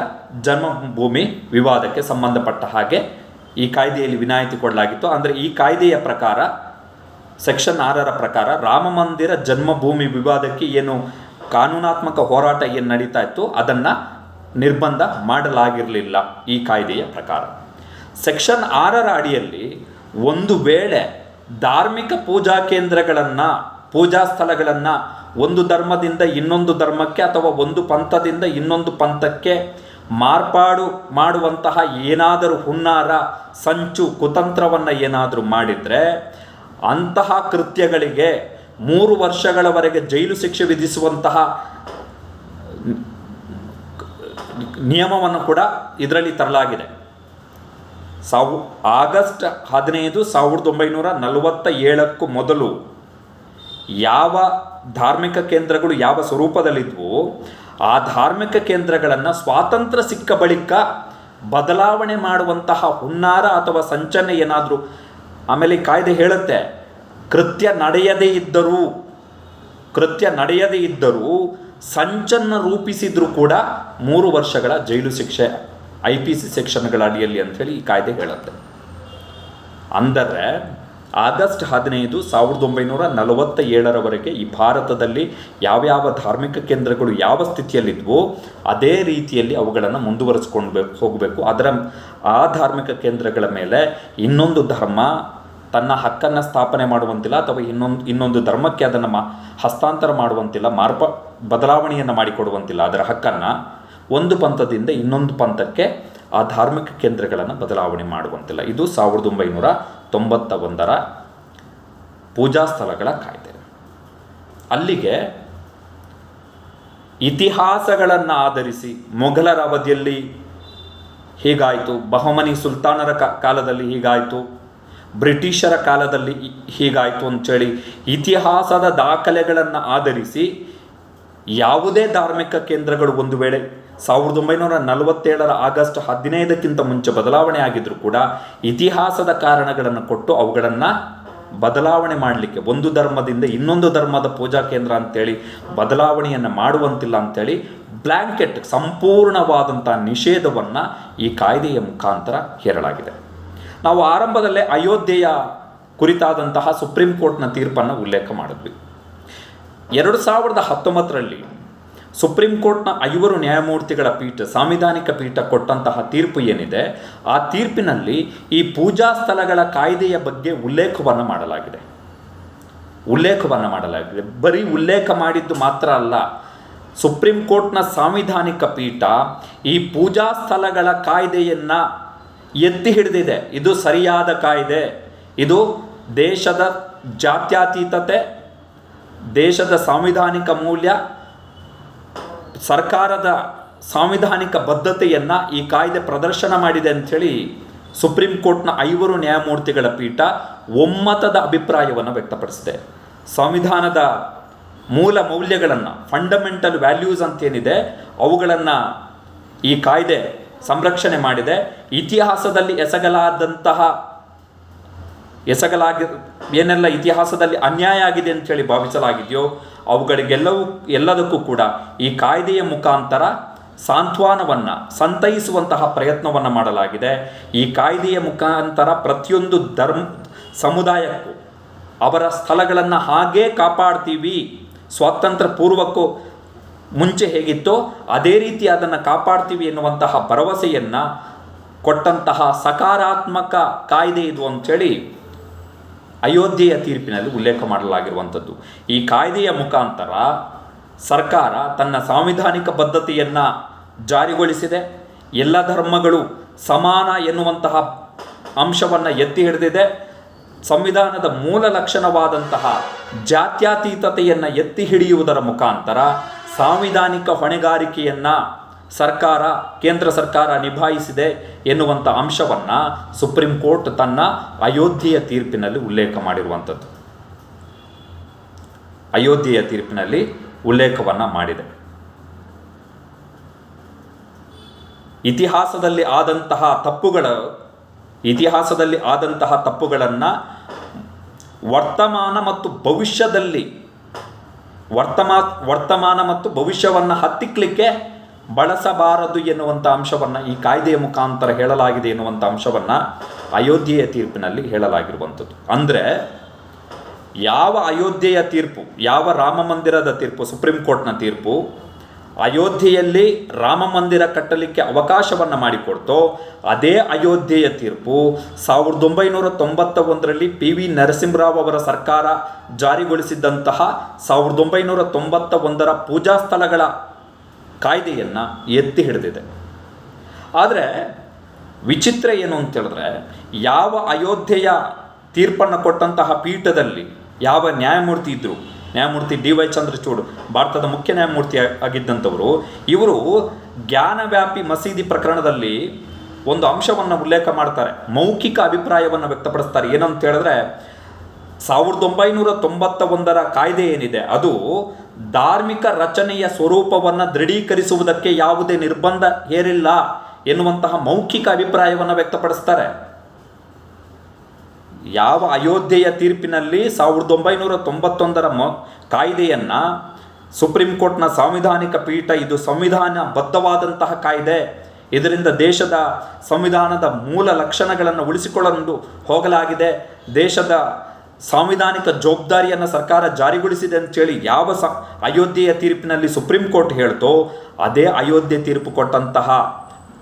ಜನ್ಮಭೂಮಿ ವಿವಾದಕ್ಕೆ ಸಂಬಂಧಪಟ್ಟ ಹಾಗೆ ಈ ಕಾಯ್ದೆಯಲ್ಲಿ ವಿನಾಯಿತಿ ಕೊಡಲಾಗಿತ್ತು. ಅಂದರೆ ಈ ಕಾಯ್ದೆಯ ಪ್ರಕಾರ, ಸೆಕ್ಷನ್ ಆರರ ಪ್ರಕಾರ ರಾಮ ಮಂದಿರ ಜನ್ಮಭೂಮಿ ವಿವಾದಕ್ಕೆ ಏನು ಕಾನೂನಾತ್ಮಕ ಹೋರಾಟ ಏನು ನಡೀತಾ ಇತ್ತು, ಅದನ್ನು ನಿರ್ಬಂಧ ಮಾಡಲಾಗಿರಲಿಲ್ಲ ಈ ಕಾಯ್ದೆಯ ಪ್ರಕಾರ. ಸೆಕ್ಷನ್ ಆರರ ಅಡಿಯಲ್ಲಿ ಒಂದು ವೇಳೆ ಧಾರ್ಮಿಕ ಪೂಜಾ ಕೇಂದ್ರಗಳನ್ನು, ಪೂಜಾ ಸ್ಥಳಗಳನ್ನು ಒಂದು ಧರ್ಮದಿಂದ ಇನ್ನೊಂದು ಧರ್ಮಕ್ಕೆ ಅಥವಾ ಒಂದು ಪಂಥದಿಂದ ಇನ್ನೊಂದು ಪಂಥಕ್ಕೆ ಮಾರ್ಪಾಡು ಮಾಡುವಂತಹ ಏನಾದರೂ ಹುನ್ನಾರ, ಸಂಚು, ಕುತಂತ್ರವನ್ನು ಏನಾದರೂ ಮಾಡಿದರೆ ಅಂತಹ ಕೃತ್ಯಗಳಿಗೆ ಮೂರು ವರ್ಷಗಳವರೆಗೆ ಜೈಲು ಶಿಕ್ಷೆ ವಿಧಿಸುವಂತಹ ನಿಯಮವನ್ನು ಕೂಡ ಇದರಲ್ಲಿ ತರಲಾಗಿದೆ. ಸಾವು ಆಗಸ್ಟ್ ಹದಿನೈದು ಸಾವಿರದ ಒಂಬೈನೂರ ನಲವತ್ತ ಏಳಕ್ಕೂ ಮೊದಲು ಯಾವ ಧಾರ್ಮಿಕ ಕೇಂದ್ರಗಳು ಯಾವ ಸ್ವರೂಪದಲ್ಲಿದ್ವು, ಆ ಧಾರ್ಮಿಕ ಕೇಂದ್ರಗಳನ್ನು ಸ್ವಾತಂತ್ರ್ಯ ಸಿಕ್ಕ ಬಳಿಕ ಬದಲಾವಣೆ ಮಾಡುವಂತಹ ಹುನ್ನಾರ ಅಥವಾ ಸಂಚನೆ ಏನಾದರೂ ಆಮೇಲೆ ಕಾಯ್ದೆ ಹೇಳುತ್ತೆ, ಕೃತ್ಯ ನಡೆಯದೇ ಇದ್ದರೂ, ಕೃತ್ಯ ನಡೆಯದೇ ಇದ್ದರೂ ಸಂಚನ್ನು ರೂಪಿಸಿದರೂ ಕೂಡ ಮೂರು ವರ್ಷಗಳ ಜೈಲು ಶಿಕ್ಷೆ ಐ ಪಿ ಸಿ ಸೆಕ್ಷನ್ಗಳ ಅಡಿಯಲ್ಲಿ ಅಂಥೇಳಿ ಈ ಕಾಯ್ದೆ ಹೇಳುತ್ತೆ. ಅಂದರೆ ಆಗಸ್ಟ್ ಹದಿನೈದು ಸಾವಿರದ ಒಂಬೈನೂರ ನಲವತ್ತ ಏಳರವರೆಗೆ ಈ ಭಾರತದಲ್ಲಿ ಯಾವ್ಯಾವ ಧಾರ್ಮಿಕ ಕೇಂದ್ರಗಳು ಯಾವ ಸ್ಥಿತಿಯಲ್ಲಿದ್ವೋ ಅದೇ ರೀತಿಯಲ್ಲಿ ಅವುಗಳನ್ನು ಮುಂದುವರಿಸ್ಕೊಂಡು ಹೋಗಬೇಕು. ಅದರ ಆ ಧಾರ್ಮಿಕ ಕೇಂದ್ರಗಳ ಮೇಲೆ ಇನ್ನೊಂದು ಧರ್ಮ ತನ್ನ ಹಕ್ಕನ್ನು ಸ್ಥಾಪನೆ ಮಾಡುವಂತಿಲ್ಲ ಅಥವಾ ಇನ್ನೊಂದು ಇನ್ನೊಂದು ಧರ್ಮಕ್ಕೆ ಅದನ್ನು ಮಾ, ಹಸ್ತಾಂತರ ಮಾಡುವಂತಿಲ್ಲ, ಮಾರ್ಪ, ಬದಲಾವಣೆಯನ್ನು ಮಾಡಿಕೊಡುವಂತಿಲ್ಲ ಅದರ ಹಕ್ಕನ್ನು. ಒಂದು ಪಂಥದಿಂದ ಇನ್ನೊಂದು ಪಂಥಕ್ಕೆ ಆ ಧಾರ್ಮಿಕ ಕೇಂದ್ರಗಳನ್ನು ಬದಲಾವಣೆ ಮಾಡುವಂತಿಲ್ಲ. ಇದು ಸಾವಿರದ ಒಂಬೈನೂರ ತೊಂಬತ್ತ ಒಂದರ ಪೂಜಾ ಸ್ಥಳಗಳ ಕಾಯ್ದೆ. ಅಲ್ಲಿಗೆ ಇತಿಹಾಸಗಳನ್ನು ಆಧರಿಸಿ ಮೊಘಲರ ಅವಧಿಯಲ್ಲಿ ಹೀಗಾಯಿತು, ಬಹುಮನಿ ಸುಲ್ತಾನರ ಕಾಲದಲ್ಲಿ ಹೀಗಾಯಿತು, ಬ್ರಿಟಿಷರ ಕಾಲದಲ್ಲಿ ಹೀಗಾಯಿತು ಅಂಥೇಳಿ ಇತಿಹಾಸದ ದಾಖಲೆಗಳನ್ನು ಆಧರಿಸಿ ಯಾವುದೇ ಧಾರ್ಮಿಕ ಕೇಂದ್ರಗಳು ಒಂದು ವೇಳೆ ಸಾವಿರದ ಒಂಬೈನೂರ ನಲವತ್ತೇಳರ ಆಗಸ್ಟ್ ಹದಿನೈದಕ್ಕಿಂತ ಮುಂಚೆ ಬದಲಾವಣೆ ಆಗಿದ್ರೂ ಕೂಡ ಇತಿಹಾಸದ ಕಾರಣಗಳನ್ನು ಕೊಟ್ಟು ಅವುಗಳನ್ನು ಬದಲಾವಣೆ ಮಾಡಲಿಕ್ಕೆ ಒಂದು ಧರ್ಮದಿಂದ ಇನ್ನೊಂದು ಧರ್ಮದ ಪೂಜಾ ಕೇಂದ್ರ ಅಂತೇಳಿ ಬದಲಾವಣೆಯನ್ನು ಮಾಡುವಂತಿಲ್ಲ ಅಂತೇಳಿ ಬ್ಲ್ಯಾಂಕೆಟ್ ಸಂಪೂರ್ಣವಾದಂಥ ನಿಷೇಧವನ್ನು ಈ ಕಾಯ್ದೆಯ ಮುಖಾಂತರ ಹೇರಳಾಗಿದೆ ನಾವು ಆರಂಭದಲ್ಲೇ ಅಯೋಧ್ಯೆಯ ಕುರಿತಾದಂತಹ ಸುಪ್ರೀಂ ಕೋರ್ಟ್ನ ತೀರ್ಪನ್ನು ಉಲ್ಲೇಖ ಮಾಡಿದ್ವಿ. ಎರಡು ಸಾವಿರದ ಹತ್ತೊಂಬತ್ತರಲ್ಲಿ ಸುಪ್ರೀಂ ಕೋರ್ಟ್ನ ಐವರು ನ್ಯಾಯಮೂರ್ತಿಗಳ ಪೀಠ ಸಾಂವಿಧಾನಿಕ ಪೀಠ ಕೊಟ್ಟಂತಹ ತೀರ್ಪು ಏನಿದೆ, ಆ ತೀರ್ಪಿನಲ್ಲಿ ಈ ಪೂಜಾ ಸ್ಥಳಗಳ ಕಾಯ್ದೆಯ ಬಗ್ಗೆ ಉಲ್ಲೇಖವನ್ನು ಮಾಡಲಾಗಿದೆ. ಉಲ್ಲೇಖವನ್ನು ಮಾಡಲಾಗಿದೆ. ಬರೀ ಉಲ್ಲೇಖ ಮಾಡಿದ್ದು ಮಾತ್ರ ಅಲ್ಲ, ಸುಪ್ರೀಂ ಕೋರ್ಟ್ನ ಸಾಂವಿಧಾನಿಕ ಪೀಠ ಈ ಪೂಜಾ ಸ್ಥಳಗಳ ಕಾಯ್ದೆಯನ್ನು ಎತ್ತಿ ಹಿಡಿದಿದೆ. ಇದು ಸರಿಯಾದ ಕಾಯ್ದೆ. ಇದು ದೇಶದ ಜಾತ್ಯತೀತತೆ, ದೇಶದ ಸಾಂವಿಧಾನಿಕ ಮೂಲ್ಯ ಸರ್ಕಾರದ ಸಾಂವಿಧಾನಿಕ ಬದ್ಧತೆಯನ್ನು ಈ ಕಾಯ್ದೆ ಪ್ರದರ್ಶನ ಮಾಡಿದೆ ಅಂಥೇಳಿ ಸುಪ್ರೀಂ ಕೋರ್ಟ್ನ ಐವರು ನ್ಯಾಯಮೂರ್ತಿಗಳ ಪೀಠ ಒಮ್ಮತದ ಅಭಿಪ್ರಾಯವನ್ನು ವ್ಯಕ್ತಪಡಿಸಿದೆ. ಸಂವಿಧಾನದ ಮೂಲ ಮೌಲ್ಯಗಳನ್ನು ಫಂಡಮೆಂಟಲ್ ವ್ಯಾಲ್ಯೂಸ್ ಅಂತೇನಿದೆ, ಅವುಗಳನ್ನು ಈ ಕಾಯ್ದೆ ಸಂರಕ್ಷಣೆ ಮಾಡಿದೆ. ಇತಿಹಾಸದಲ್ಲಿ ಎಸಗಲಾದಂತಹ ಎಸಗಲಾಗಿ ಏನೆಲ್ಲ ಇತಿಹಾಸದಲ್ಲಿ ಅನ್ಯಾಯ ಆಗಿದೆ ಅಂತೇಳಿ ಭಾವಿಸಲಾಗಿದೆಯೋ, ಅವುಗಳಿಗೆಲ್ಲವೂ ಎಲ್ಲದಕ್ಕೂ ಕೂಡ ಈ ಕಾಯ್ದೆಯ ಮುಖಾಂತರ ಸಾಂತ್ವನವನ್ನು ಸಂತೈಸುವಂತಹ ಪ್ರಯತ್ನವನ್ನು ಮಾಡಲಾಗಿದೆ. ಈ ಕಾಯ್ದೆಯ ಮುಖಾಂತರ ಪ್ರತಿಯೊಂದು ಧರ್ಮ, ಸಮುದಾಯಕ್ಕೂ, ಅವರ ಸ್ಥಳಗಳನ್ನು ಹಾಗೇ ಕಾಪಾಡ್ತೀವಿ ಸ್ವಾತಂತ್ರ್ಯ ಪೂರ್ವಕ್ಕೂ ಮುಂಚೆ ಹೇಗಿತ್ತೋ, ಅದೇ ರೀತಿ ಅದನ್ನು ಕಾಪಾಡ್ತೀವಿ ಎನ್ನುವಂತಹ ಭರವಸೆಯನ್ನು ಕೊಟ್ಟಂತಹ ಸಕಾರಾತ್ಮಕ ಕಾಯ್ದೆ ಇದು ಅಂಥೇಳಿ ಅಯೋಧ್ಯೆಯ ತೀರ್ಪಿನಲ್ಲಿ ಉಲ್ಲೇಖ ಮಾಡಲಾಗಿರುವಂಥದ್ದು. ಈ ಕಾಯ್ದೆಯ ಮುಖಾಂತರ ಸರ್ಕಾರ ತನ್ನ ಸಾಂವಿಧಾನಿಕ ಬದ್ಧತೆಯನ್ನು ಜಾರಿಗೊಳಿಸಿದೆ. ಎಲ್ಲ ಧರ್ಮಗಳು ಸಮಾನ ಎನ್ನುವಂತಹ ಅಂಶವನ್ನು ಎತ್ತಿ ಹಿಡಿದಿದೆ. ಸಂವಿಧಾನದ ಮೂಲ ಲಕ್ಷಣವಾದಂತಹ ಜಾತ್ಯತೀತತೆಯನ್ನು ಎತ್ತಿ ಹಿಡಿಯುವುದರ ಮುಖಾಂತರ ಸಾಂವಿಧಾನಿಕ ಹೊಣೆಗಾರಿಕೆಯನ್ನು ಸರ್ಕಾರ, ಕೇಂದ್ರ ಸರ್ಕಾರ ನಿಭಾಯಿಸಿದೆ ಎನ್ನುವಂಥ ಅಂಶವನ್ನು ಸುಪ್ರೀಂ ಕೋರ್ಟ್ ತನ್ನ ಅಯೋಧ್ಯೆಯ ತೀರ್ಪಿನಲ್ಲಿ ಉಲ್ಲೇಖ ಮಾಡಿರುವಂಥದ್ದು ಅಯೋಧ್ಯೆಯ ತೀರ್ಪಿನಲ್ಲಿ ಉಲ್ಲೇಖವನ್ನು ಮಾಡಿದೆ. ಇತಿಹಾಸದಲ್ಲಿ ಆದಂತಹ ತಪ್ಪುಗಳ, ಇತಿಹಾಸದಲ್ಲಿ ಆದಂತಹ ತಪ್ಪುಗಳನ್ನು ವರ್ತಮಾನ ಮತ್ತು ಭವಿಷ್ಯದಲ್ಲಿ, ವರ್ತಮಾ, ವರ್ತಮಾನ ಮತ್ತು ಭವಿಷ್ಯವನ್ನು ಹತ್ತಿಕ್ಕಲಿಕ್ಕೆ ಬಳಸಬಾರದು ಎನ್ನುವಂಥ ಅಂಶವನ್ನು ಈ ಕಾಯ್ದೆಯ ಮುಖಾಂತರ ಹೇಳಲಾಗಿದೆ ಎನ್ನುವಂಥ ಅಂಶವನ್ನು ಅಯೋಧ್ಯೆಯ ತೀರ್ಪಿನಲ್ಲಿ ಹೇಳಲಾಗಿರುವಂಥದ್ದು. ಅಂದರೆ ಯಾವ ಅಯೋಧ್ಯೆಯ ತೀರ್ಪು, ಯಾವ ರಾಮ ಮಂದಿರದ ತೀರ್ಪು, ಸುಪ್ರೀಂ ಕೋರ್ಟ್ನ ತೀರ್ಪು, ಅಯೋಧ್ಯೆಯಲ್ಲಿ ರಾಮ ಮಂದಿರ ಕಟ್ಟಲಿಕ್ಕೆ ಅವಕಾಶವನ್ನು ಮಾಡಿಕೊಡ್ತೋ, ಅದೇ ಅಯೋಧ್ಯೆಯ ತೀರ್ಪು ಸಾವಿರದ ಒಂಬೈನೂರ ತೊಂಬತ್ತ ಒಂದರಲ್ಲಿ ಪಿ ವಿ ನರಸಿಂಹರಾವ್ ಅವರ ಸರ್ಕಾರ ಜಾರಿಗೊಳಿಸಿದ್ದಂತಹ ಸಾವಿರದ ಒಂಬೈನೂರ ತೊಂಬತ್ತ ಒಂದರ ಪೂಜಾ ಸ್ಥಳಗಳ ಕಾಯ್ದೆಯನ್ನು ಎತ್ತಿ ಹಿಡಿದಿದೆ. ಆದರೆ ವಿಚಿತ್ರ ಏನು ಅಂತೇಳಿದ್ರೆ ಯಾವ ಅಯೋಧ್ಯೆಯ ತೀರ್ಪನ್ನು ಕೊಟ್ಟಂತಹ ಪೀಠದಲ್ಲಿ ಯಾವ ನ್ಯಾಯಮೂರ್ತಿ ಇದ್ದರು ನ್ಯಾಯಮೂರ್ತಿ ಡಿ ವೈ ಚಂದ್ರಚೂಡ್, ಭಾರತದ ಮುಖ್ಯ ನ್ಯಾಯಮೂರ್ತಿ ಆಗಿದ್ದಂಥವರು, ಇವರು ಜ್ಞಾನವ್ಯಾಪಿ ಮಸೀದಿ ಪ್ರಕರಣದಲ್ಲಿ ಒಂದು ಅಂಶವನ್ನು ಉಲ್ಲೇಖ ಮಾಡ್ತಾರೆ, ಮೌಖಿಕ ಅಭಿಪ್ರಾಯವನ್ನು ವ್ಯಕ್ತಪಡಿಸ್ತಾರೆ. ಏನಂತ ಹೇಳಿದ್ರೆ ಸಾವಿರದ ಒಂಬೈನೂರ ತೊಂಬತ್ತ ಒಂದರ ಕಾಯ್ದೆ ಏನಿದೆ? ಅದು ಧಾರ್ಮಿಕ ರಚನೆಯ ಸ್ವರೂಪವನ್ನು ದೃಢೀಕರಿಸುವುದಕ್ಕೆ ಯಾವುದೇ ನಿರ್ಬಂಧ ಹೇರಿಲ್ಲ ಎನ್ನುವಂತಹ ಮೌಖಿಕ ಅಭಿಪ್ರಾಯವನ್ನು ವ್ಯಕ್ತಪಡಿಸ್ತಾರೆ. ಯಾವ ಅಯೋಧ್ಯೆಯ ತೀರ್ಪಿನಲ್ಲಿ ಸಾವಿರದ ಒಂಬೈನೂರ ತೊಂಬತ್ತೊಂದರ ಮ ಕಾಯ್ದೆಯನ್ನು ಸುಪ್ರೀಂ ಕೋರ್ಟ್ನ ಸಾಂವಿಧಾನಿಕ ಪೀಠ ಇದು ಸಂವಿಧಾನ ಬದ್ಧವಾದಂತಹ ಕಾಯ್ದೆ. ಇದರಿಂದ ದೇಶದ ಸಂವಿಧಾನದ ಮೂಲ ಲಕ್ಷಣಗಳನ್ನು ಉಳಿಸಿಕೊಳ್ಳಲು ಹೋಗಲಾಗಿದೆ. ದೇಶದ ಸಾಂವಿಧಾನಿಕ ಜವಾಬ್ದಾರಿಯನ್ನು ಸರ್ಕಾರ ಜಾರಿಗೊಳಿಸಿದೆ ಅಂತೇಳಿ ಯಾವ ಸ, ಅಯೋಧ್ಯೆಯ ತೀರ್ಪಿನಲ್ಲಿ ಸುಪ್ರೀಂ ಕೋರ್ಟ್ ಹೇಳ್ತೋ, ಅದೇ ಅಯೋಧ್ಯೆ ತೀರ್ಪು ಕೊಟ್ಟಂತಹ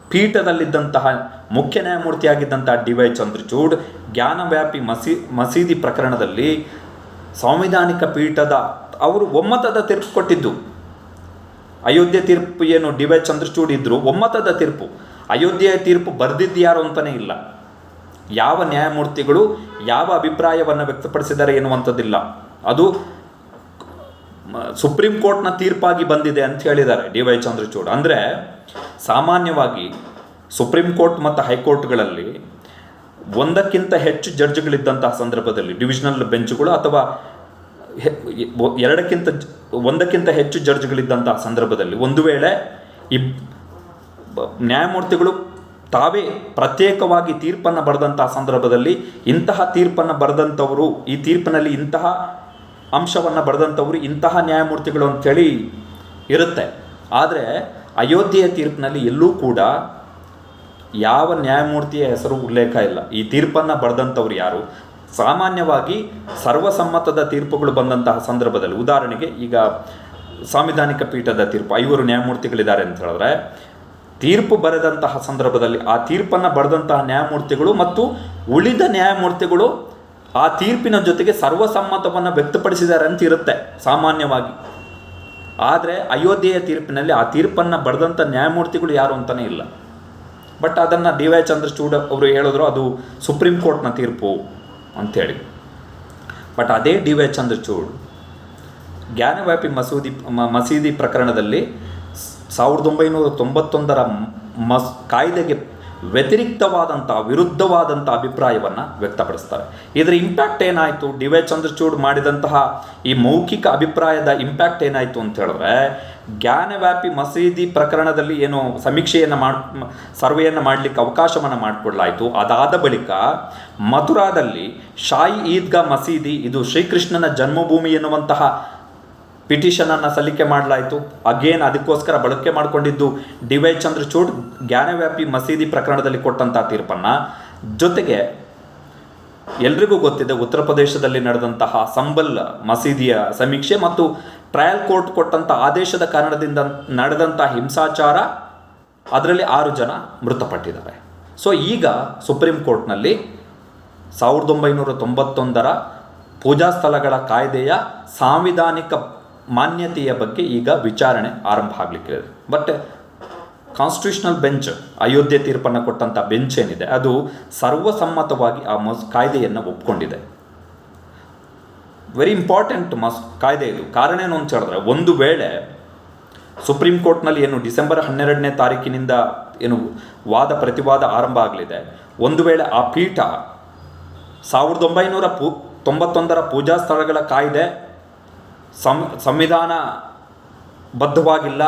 ಪೀಠದಲ್ಲಿದ್ದಂತಹ ಮುಖ್ಯ ನ್ಯಾಯಮೂರ್ತಿಯಾಗಿದ್ದಂತಹ ಡಿ ವೈ ಚಂದ್ರಚೂಡ್, ಜ್ಞಾನವ್ಯಾಪಿ ಮಸೀ, ಮಸೀದಿ ಪ್ರಕರಣದಲ್ಲಿ ಸಾಂವಿಧಾನಿಕ ಪೀಠದ, ಅವರು ಒಮ್ಮತದ ತೀರ್ಪು ಕೊಟ್ಟಿದ್ದು. ಅಯೋಧ್ಯೆ ತೀರ್ಪು ಏನು ಡಿ ವೈ ಚಂದ್ರಚೂಡ್ ಇದ್ದರು ಒಮ್ಮತದ ತೀರ್ಪು. ಅಯೋಧ್ಯೆಯ ತೀರ್ಪು ಬರೆದಿದ್ದು ಯಾರು ಅಂತಲೇ ಇಲ್ಲ. ಯಾವ ನ್ಯಾಯಮೂರ್ತಿಗಳು ಯಾವ ಅಭಿಪ್ರಾಯವನ್ನು ವ್ಯಕ್ತಪಡಿಸಿದ್ದಾರೆ ಎನ್ನುವಂಥದ್ದಿಲ್ಲ. ಅದು ಸುಪ್ರೀಂ ಕೋರ್ಟ್ನ ತೀರ್ಪಾಗಿ ಬಂದಿದೆ ಅಂತ ಹೇಳಿದ್ದಾರೆ ಡಿ ವೈ ಚಂದ್ರಚೂಡ್. ಅಂದರೆ ಸಾಮಾನ್ಯವಾಗಿ ಸುಪ್ರೀಂ ಕೋರ್ಟ್ ಮತ್ತು ಹೈಕೋರ್ಟ್ಗಳಲ್ಲಿ ಒಂದಕ್ಕಿಂತ ಹೆಚ್ಚು ಜಡ್ಜ್ಗಳಿದ್ದಂತಹ ಸಂದರ್ಭದಲ್ಲಿ ಡಿವಿಷನಲ್ ಬೆಂಚ್ಗಳು ಅಥವಾ ಎರಡಕ್ಕಿಂತ ಒಂದಕ್ಕಿಂತ ಹೆಚ್ಚು ಜಡ್ಜ್ಗಳಿದ್ದಂತಹ ಸಂದರ್ಭದಲ್ಲಿ ಒಂದು ವೇಳೆ ಇಬ್, ನ್ಯಾಯಮೂರ್ತಿಗಳು ತಾವೇ ಪ್ರತ್ಯೇಕವಾಗಿ ತೀರ್ಪನ್ನು ಬರೆದಂತಹ ಸಂದರ್ಭದಲ್ಲಿ ಇಂತಹ ತೀರ್ಪನ್ನು ಬರೆದಂಥವರು, ಈ ತೀರ್ಪಿನಲ್ಲಿ ಇಂತಹ ಅಂಶವನ್ನು ಬರೆದಂಥವರು, ಇಂತಹ ನ್ಯಾಯಮೂರ್ತಿಗಳು ಅಂತೇಳಿ ಇರುತ್ತೆ. ಆದರೆ ಅಯೋಧ್ಯೆಯ ತೀರ್ಪಿನಲ್ಲಿ ಎಲ್ಲೂ ಕೂಡ ಯಾವ ನ್ಯಾಯಮೂರ್ತಿಯ ಹೆಸರು ಉಲ್ಲೇಖ ಇಲ್ಲ. ಈ ತೀರ್ಪನ್ನು ಬರೆದಂಥವ್ರು ಯಾರು? ಸಾಮಾನ್ಯವಾಗಿ ಸರ್ವಸಮ್ಮತದ ತೀರ್ಪುಗಳು ಬಂದಂತಹ ಸಂದರ್ಭದಲ್ಲಿ, ಉದಾಹರಣೆಗೆ ಈಗ ಸಾಂವಿಧಾನಿಕ ಪೀಠದ ತೀರ್ಪು, ಐವರು ನ್ಯಾಯಮೂರ್ತಿಗಳಿದ್ದಾರೆ ಅಂತ ಹೇಳಿದ್ರೆ ತೀರ್ಪು ಬರೆದಂತಹ ಸಂದರ್ಭದಲ್ಲಿ ಆ ತೀರ್ಪನ್ನು ಬರೆದಂತಹ ನ್ಯಾಯಮೂರ್ತಿಗಳು ಮತ್ತು ಉಳಿದ ನ್ಯಾಯಮೂರ್ತಿಗಳು ಆ ತೀರ್ಪಿನ ಜೊತೆಗೆ ಸರ್ವಸಮ್ಮತವನ್ನು ವ್ಯಕ್ತಪಡಿಸಿದ್ದಾರೆ ಅಂತ ಇರುತ್ತೆ ಸಾಮಾನ್ಯವಾಗಿ. ಆದರೆ ಅಯೋಧ್ಯೆಯ ತೀರ್ಪಿನಲ್ಲಿ ಆ ತೀರ್ಪನ್ನು ಬರೆದಂಥ ನ್ಯಾಯಮೂರ್ತಿಗಳು ಯಾರು ಅಂತಲೇ ಇಲ್ಲ. ಬಟ್ ಅದನ್ನು ಡಿ ವೈ ಚಂದ್ರಚೂಡ್ ಅವರು ಹೇಳಿದ್ರು ಅದು ಸುಪ್ರೀಂ ಕೋರ್ಟ್ನ ತೀರ್ಪು ಅಂಥೇಳಿ ಬಟ್ ಅದೇ ಡಿ ವೈ ಚಂದ್ರಚೂಡ್. ಜ್ಞಾನವ್ಯಾಪಿ ಮಸೂದಿ ಮಸೀದಿ ಪ್ರಕರಣದಲ್ಲಿ ಸಾವಿರದ ಒಂಬೈನೂರ ತೊಂಬತ್ತೊಂದರ ಮಸ್ ಕಾಯ್ದೆಗೆ ವ್ಯತಿರಿಕ್ತವಾದಂಥ, ವಿರುದ್ಧವಾದಂಥ ಅಭಿಪ್ರಾಯವನ್ನು ವ್ಯಕ್ತಪಡಿಸ್ತಾರೆ. ಇದರ ಇಂಪ್ಯಾಕ್ಟ್ ಏನಾಯಿತು? ಡಿ ವೈ ಚಂದ್ರಚೂಡ್ ಮಾಡಿದಂತಹ ಈ ಮೌಖಿಕ ಅಭಿಪ್ರಾಯದ ಇಂಪ್ಯಾಕ್ಟ್ ಏನಾಯಿತು ಅಂತ ಹೇಳಿದ್ರೆ, ಜ್ಞಾನವ್ಯಾಪಿ ಮಸೀದಿ ಪ್ರಕರಣದಲ್ಲಿ ಏನು ಸಮೀಕ್ಷೆಯನ್ನು ಮಾಡ್, ಸರ್ವೆಯನ್ನು ಮಾಡಲಿಕ್ಕೆ ಅವಕಾಶವನ್ನು ಮಾಡಿಕೊಡ್ಲಾಯಿತು. ಅದಾದ ಬಳಿಕ ಮಥುರಾದಲ್ಲಿ ಶಾಯಿ ಈದ್ಗಾ ಮಸೀದಿ, ಇದು ಶ್ರೀಕೃಷ್ಣನ ಜನ್ಮಭೂಮಿ ಎನ್ನುವಂತಹ ಪಿಟಿಷನನ್ನು ಸಲ್ಲಿಕೆ ಮಾಡಲಾಯಿತು. ಅಗೇನ್ ಅದಕ್ಕೋಸ್ಕರ ಬಳಕೆ ಮಾಡಿಕೊಂಡಿದ್ದು ಡಿ ವೈ ಚಂದ್ರಚೂಡ್, ಜ್ಞಾನವ್ಯಾಪಿ ಮಸೀದಿ ಪ್ರಕರಣದಲ್ಲಿ ಕೊಟ್ಟಂಥ ತೀರ್ಪನ್ನು. ಜೊತೆಗೆ ಎಲ್ರಿಗೂ ಗೊತ್ತಿದೆ ಉತ್ತರ ಪ್ರದೇಶದಲ್ಲಿ ನಡೆದಂತಹ ಸಂಬಲ್ ಮಸೀದಿಯ ಸಮೀಕ್ಷೆ ಮತ್ತು ಟ್ರಯಲ್ ಕೋರ್ಟ್ ಕೊಟ್ಟಂಥ ಆದೇಶದ ಕಾರಣದಿಂದ ನಡೆದಂಥ ಹಿಂಸಾಚಾರ ಅದರಲ್ಲಿ ಆರು ಜನ ಮೃತಪಟ್ಟಿದ್ದಾರೆ. ಸೊ ಈಗ ಸುಪ್ರೀಂ ಕೋರ್ಟ್ನಲ್ಲಿ ಸಾವಿರದ ಒಂಬೈನೂರ ತೊಂಬತ್ತೊಂದರ ಪೂಜಾ ಸ್ಥಳಗಳ ಕಾಯ್ದೆಯ ಸಾಂವಿಧಾನಿಕ ಮಾನ್ಯತೆಯ ಬಗ್ಗೆ ಈಗ ವಿಚಾರಣೆ ಆರಂಭ ಆಗಲಿಕ್ಕೆ ಬಟ್ ಕಾನ್ಸ್ಟಿಟ್ಯೂಷನಲ್ ಬೆಂಚ್ ಅಯೋಧ್ಯೆ ತೀರ್ಪನ್ನು ಕೊಟ್ಟಂಥ ಬೆಂಚ್ ಏನಿದೆ, ಅದು ಸರ್ವಸಮ್ಮತವಾಗಿ ಆ ಮಸ್, ಕಾಯ್ದೆಯನ್ನು ಒಪ್ಕೊಂಡಿದೆ. ವೆರಿ ಇಂಪಾರ್ಟೆಂಟ್ ಮಸ್, ಕಾಯ್ದೆ ಇದು. ಕಾರಣ ಏನು ಅಂತ ಹೇಳಿದ್ರೆ, ಒಂದು ವೇಳೆ ಸುಪ್ರೀಂ ಕೋರ್ಟ್ನಲ್ಲಿ ಏನು ಡಿಸೆಂಬರ್ ಹನ್ನೆರಡನೇ ತಾರೀಕಿನಿಂದ ಏನು ವಾದ ಪ್ರತಿವಾದ ಆರಂಭ ಆಗಲಿದೆ, ಒಂದು ವೇಳೆ ಆ ಪೀಠ ಸಾವಿರದ ಒಂಬೈನೂರ ಪೂ, ತೊಂಬತ್ತೊಂದರ ಪೂಜಾ ಸ್ಥಳಗಳ ಕಾಯ್ದೆ ಸಂ, ಸಂವಿಧಾನ ಬದ್ಧವಾಗಿಲ್ಲ,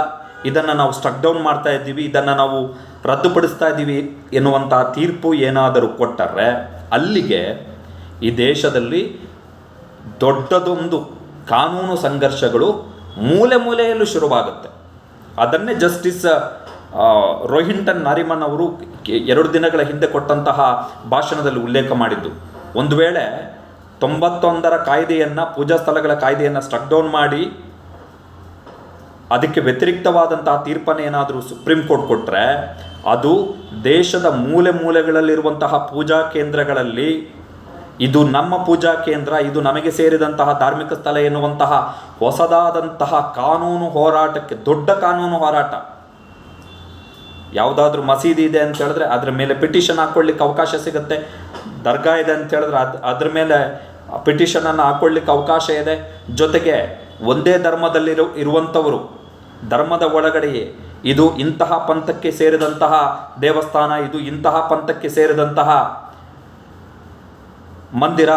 ಇದನ್ನು ನಾವು ಸ್ಟಕ್ ಡೌನ್ ಮಾಡ್ತಾ ಇದ್ದೀವಿ, ಇದನ್ನು ನಾವು ರದ್ದುಪಡಿಸ್ತಾ ಇದ್ದೀವಿ ಎನ್ನುವಂತಹ ತೀರ್ಪು ಏನಾದರೂ ಕೊಟ್ಟರೆ, ಅಲ್ಲಿಗೆ ಈ ದೇಶದಲ್ಲಿ ದೊಡ್ಡದೊಂದು ಕಾನೂನು ಸಂಘರ್ಷಗಳು ಮೂಲೆ ಮೂಲೆಯಲ್ಲೂ ಶುರುವಾಗುತ್ತೆ. ಅದನ್ನೇ ಜಸ್ಟಿಸ್ ರೋಹಿಂಟನ್ ನಾರಿಮನ್ ಅವರು ಎರಡು ದಿನಗಳ ಹಿಂದೆ ಕೊಟ್ಟಂತಹ ಭಾಷಣದಲ್ಲಿ ಉಲ್ಲೇಖ ಮಾಡಿದ್ದು. ಒಂದು ವೇಳೆ ತೊಂಬತ್ತೊಂದರ ಕಾಯ್ದೆಯನ್ನು, ಪೂಜಾ ಸ್ಥಳಗಳ ಕಾಯ್ದೆಯನ್ನು ಸ್ಟ್ರಕ್ ಡೌನ್ ಮಾಡಿ, ಅದಕ್ಕೆ ವ್ಯತಿರಿಕ್ತವಾದಂತಹ ತೀರ್ಪನ್ನು ಏನಾದರೂ ಸುಪ್ರೀಂ ಕೋರ್ಟ್ ಕೊಟ್ಟರೆ ಅದು ದೇಶದ ಮೂಲೆ ಮೂಲೆಗಳಲ್ಲಿರುವಂತಹ ಪೂಜಾ ಕೇಂದ್ರಗಳಲ್ಲಿ ಇದು ನಮ್ಮ ಪೂಜಾ ಕೇಂದ್ರ, ಇದು ನಮಗೆ ಸೇರಿದಂತಹ ಧಾರ್ಮಿಕ ಸ್ಥಳ ಎನ್ನುವಂತಹ ಹೊಸದಾದಂತಹ ಕಾನೂನು ಹೋರಾಟಕ್ಕೆ, ದೊಡ್ಡ ಕಾನೂನು ಹೋರಾಟ. ಯಾವುದಾದ್ರೂ ಮಸೀದಿ ಇದೆ ಅಂತ ಹೇಳಿದ್ರೆ ಅದ್ರ ಮೇಲೆ ಪಿಟಿಷನ್ ಹಾಕ್ಕೊಳ್ಳಿಕ್ಕೆ ಅವಕಾಶ ಸಿಗುತ್ತೆ. ದರ್ಗಾ ಇದೆ ಅಂತ ಹೇಳಿದ್ರೆ ಅದು ಅದ್ರ ಮೇಲೆ ಪಿಟಿಷನನ್ನು ಹಾಕ್ಕೊಳ್ಳಿಕ್ಕೆ ಅವಕಾಶ ಇದೆ. ಜೊತೆಗೆ ಒಂದೇ ಧರ್ಮದಲ್ಲಿರು ಇರುವಂಥವರು, ಧರ್ಮದ ಒಳಗಡೆಯೇ, ಇದು ಇಂತಹ ಪಂಥಕ್ಕೆ ಸೇರಿದಂತಹ ದೇವಸ್ಥಾನ, ಇದು ಇಂತಹ ಪಂಥಕ್ಕೆ ಸೇರಿದಂತಹ ಮಂದಿರ,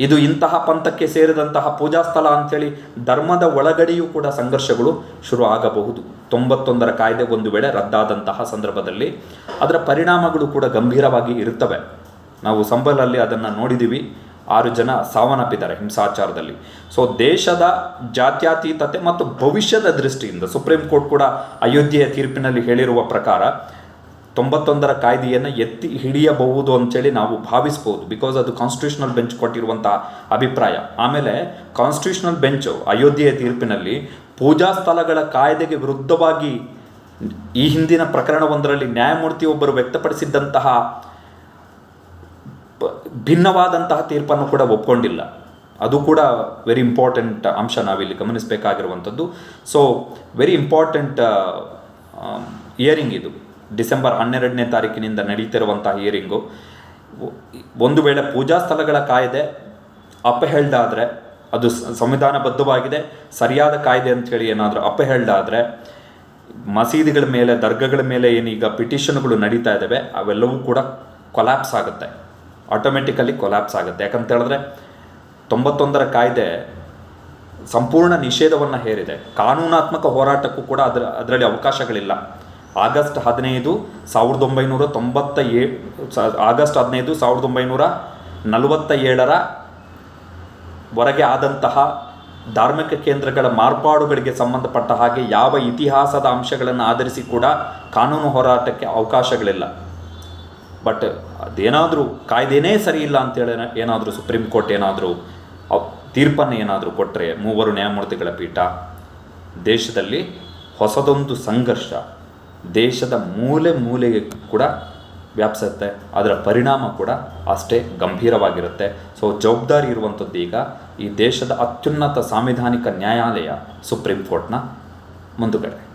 ಇದು ಇಂತಹ ಪಂಥಕ್ಕೆ ಸೇರಿದಂತಹ ಪೂಜಾ ಸ್ಥಳ ಅಂಥೇಳಿ ಧರ್ಮದ ಒಳಗಡೆಯೂ ಕೂಡ ಸಂಘರ್ಷಗಳು ಶುರು ಆಗಬಹುದು. ತೊಂಬತ್ತೊಂದರ ಕಾಯ್ದೆ ಒಂದು ವೇಳೆ ರದ್ದಾದಂತಹ ಸಂದರ್ಭದಲ್ಲಿ ಅದರ ಪರಿಣಾಮಗಳು ಕೂಡ ಗಂಭೀರವಾಗಿ ಇರುತ್ತವೆ. ನಾವು ಸಂಬಲಲ್ಲಿ ಅದನ್ನು ನೋಡಿದ್ದೀವಿ. ಆರು ಜನ ಸಾವನ್ನಪ್ಪಿದ್ದಾರೆ ಹಿಂಸಾಚಾರದಲ್ಲಿ. ಸೊ ದೇಶದ ಜಾತ್ಯತೀತತೆ ಮತ್ತು ಭವಿಷ್ಯದ ದೃಷ್ಟಿಯಿಂದ ಸುಪ್ರೀಂ ಕೋರ್ಟ್ ಕೂಡ ಅಯೋಧ್ಯೆಯ ತೀರ್ಪಿನಲ್ಲಿ ಹೇಳಿರುವ ಪ್ರಕಾರ ತೊಂಬತ್ತೊಂದರ ಕಾಯ್ದೆಯನ್ನು ಎತ್ತಿ ಹಿಡಿಯಬಹುದು ಅಂತೇಳಿ ನಾವು ಭಾವಿಸ್ಬೋದು ಬಿಕಾಸ್ ಅದು ಕಾನ್ಸ್ಟಿಟ್ಯೂಷನಲ್ ಬೆಂಚ್ ಕೊಟ್ಟಿರುವಂಥ ಅಭಿಪ್ರಾಯ. ಆಮೇಲೆ ಕಾನ್ಸ್ಟಿಟ್ಯೂಷನಲ್ ಬೆಂಚು ಅಯೋಧ್ಯೆಯ ತೀರ್ಪಿನಲ್ಲಿ ಪೂಜಾ ಸ್ಥಳಗಳ ಕಾಯ್ದೆಗೆ ವಿರುದ್ಧವಾಗಿ ಈ ಹಿಂದಿನ ಪ್ರಕರಣವೊಂದರಲ್ಲಿ ನ್ಯಾಯಮೂರ್ತಿಯೊಬ್ಬರು ವ್ಯಕ್ತಪಡಿಸಿದ್ದಂತಹ ಭಿನ್ನವಾದಂತಹ ತೀರ್ಪನ್ನು ಕೂಡ ಒಪ್ಕೊಂಡಿಲ್ಲ. ಅದು ಕೂಡ ವೆರಿ ಇಂಪಾರ್ಟೆಂಟ್ ಅಂಶ ನಾವಿಲ್ಲಿ ಗಮನಿಸಬೇಕಾಗಿರುವಂಥದ್ದು. ಸೊ ವೆರಿ ಇಂಪಾರ್ಟೆಂಟ್ ಇಯರಿಂಗ್ ಇದು. ಡಿಸೆಂಬರ್ ಹನ್ನೆರಡನೇ ತಾರೀಕಿನಿಂದ ನಡೀತಿರುವಂತಹ ಹಿಯರಿಂಗು ಒಂದು ವೇಳೆ ಪೂಜಾ ಸ್ಥಳಗಳ ಕಾಯ್ದೆ ಅಪಹೆಲ್ಡ್ ಆದರೆ, ಅದು ಸಂವಿಧಾನಬದ್ಧವಾಗಿದೆ, ಸರಿಯಾದ ಕಾಯ್ದೆ ಅಂಥೇಳಿ ಏನಾದರೂ ಅಪಹೆಲ್ಡ್ ಆದರೆ, ಮಸೀದಿಗಳ ಮೇಲೆ, ದರ್ಗಗಳ ಮೇಲೆ ಏನೀಗ ಪಿಟಿಷನ್ಗಳು ನಡೀತಾ ಇದ್ದಾವೆ ಅವೆಲ್ಲವೂ ಕೂಡ ಕೊಲ್ಯಾಪ್ಸ್ ಆಗುತ್ತೆ. ಆಟೋಮೆಟಿಕಲಿ ಕೊಲ್ಯಾಪ್ಸ್ ಆಗುತ್ತೆ. ಯಾಕಂತ ಹೇಳಿದ್ರೆ ತೊಂಬತ್ತೊಂದರ ಕಾಯ್ದೆ ಸಂಪೂರ್ಣ ನಿಷೇಧವನ್ನು ಹೇರಿದೆ. ಕಾನೂನಾತ್ಮಕ ಹೋರಾಟಕ್ಕೂ ಕೂಡ ಅದರ, ಅದರಲ್ಲಿ ಅವಕಾಶಗಳಿಲ್ಲ. ಆಗಸ್ಟ್ ಹದಿನೈದು ಸಾವಿರದ ಒಂಬೈನೂರ ತೊಂಬತ್ತ ಏ ಆಗಸ್ಟ್ ಹದಿನೈದು ಸಾವಿರದ ಒಂಬೈನೂರ ನಲವತ್ತ ಏಳರ ವರೆಗೆ ಆದಂತಹ ಧಾರ್ಮಿಕ ಕೇಂದ್ರಗಳ ಮಾರ್ಪಾಡುಗಳಿಗೆ ಸಂಬಂಧಪಟ್ಟ ಹಾಗೆ ಯಾವ ಇತಿಹಾಸದ ಅಂಶಗಳನ್ನು ಆಧರಿಸಿ ಕೂಡ ಕಾನೂನು ಹೋರಾಟಕ್ಕೆ ಅವಕಾಶಗಳಿಲ್ಲ. ಬಟ್ ಅದೇನಾದರೂ ಕಾಯ್ದೆನೇ ಸರಿ ಇಲ್ಲ ಅಂತೇಳಿ ಏನಾದರೂ ಸುಪ್ರೀಂ ಕೋರ್ಟ್ ಏನಾದರೂ ತೀರ್ಪನ್ನು ಏನಾದರೂ ಕೊಟ್ಟರೆ ಮೂವರು ನ್ಯಾಯಮೂರ್ತಿಗಳ ಪೀಠ ದೇಶದಲ್ಲಿ ಹೊಸದೊಂದು ಸಂಘರ್ಷ ದೇಶದ ಮೂಲೆ ಮೂಲೆಗೆ ಕೂಡ ವ್ಯಾಪಿಸುತ್ತೆ. ಅದರ ಪರಿಣಾಮ ಕೂಡ ಅಷ್ಟೇ ಗಂಭೀರವಾಗಿರುತ್ತೆ. ಸೊ ಜವಾಬ್ದಾರಿ ಇರುವಂಥದ್ದು ಈಗ ಈ ದೇಶದ ಅತ್ಯುನ್ನತ ಸಾಂವಿಧಾನಿಕ ನ್ಯಾಯಾಲಯ ಸುಪ್ರೀಂ ಕೋರ್ಟ್ನ ಮುಂದುಗಡೆ.